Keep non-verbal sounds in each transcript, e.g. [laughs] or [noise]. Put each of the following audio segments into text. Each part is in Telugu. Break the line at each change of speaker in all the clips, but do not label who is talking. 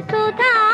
सुधा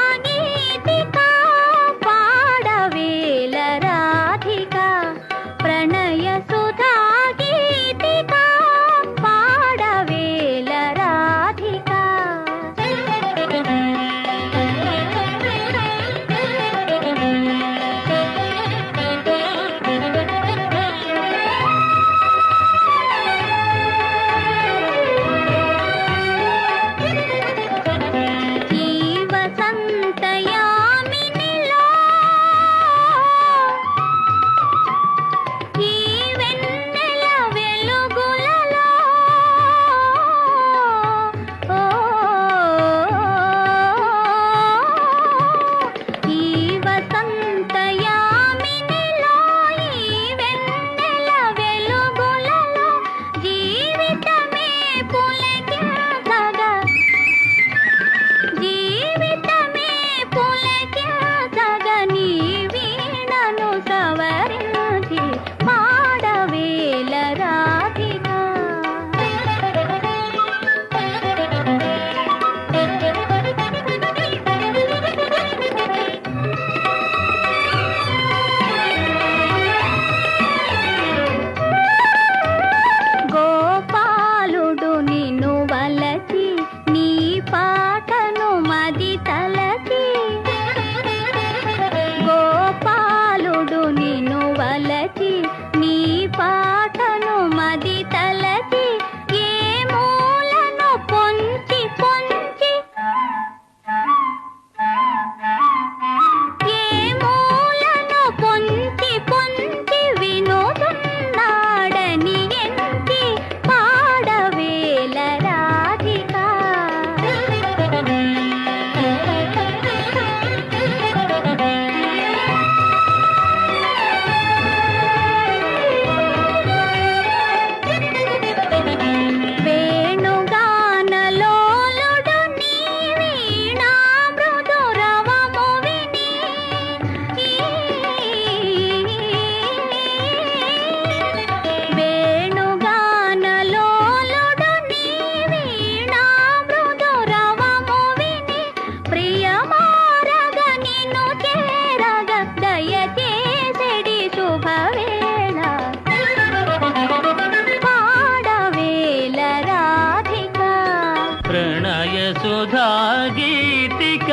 గీతిక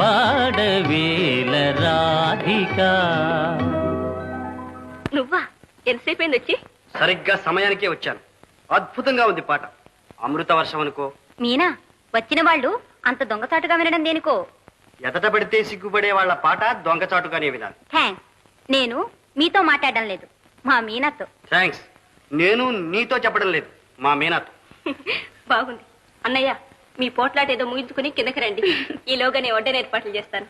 పాడవేల రాధిక
నువ్వా? ఎంతసేపు అయింది వచ్చి?
సరిగ్గా సమయానికే వచ్చాను. అద్భుతంగా ఉంది పాట. అమృత వర్షం అనుకో.
మీనా వచ్చిన వాళ్ళు అంత దొంగచాటుగా వినడం దేనికో?
ఎదట పడితే సిగ్గుపడే వాళ్ళ పాట దొంగచాటుగానే వినాలి.
థ్యాంక్స్ నేను మీతో మాట్లాడడం లేదు. మా మీనాతో.
థ్యాంక్స్ నేను నీతో చెప్పడం లేదు. మా మీనాతో. [laughs]
బాగుంది. అన్నయ్య మీ పోట్లాట ఏదో ముగించుకుని కిందకి రండి [laughs] ఈలోగా నేను వడ్డన ఏర్పాట్లు చేస్తాను.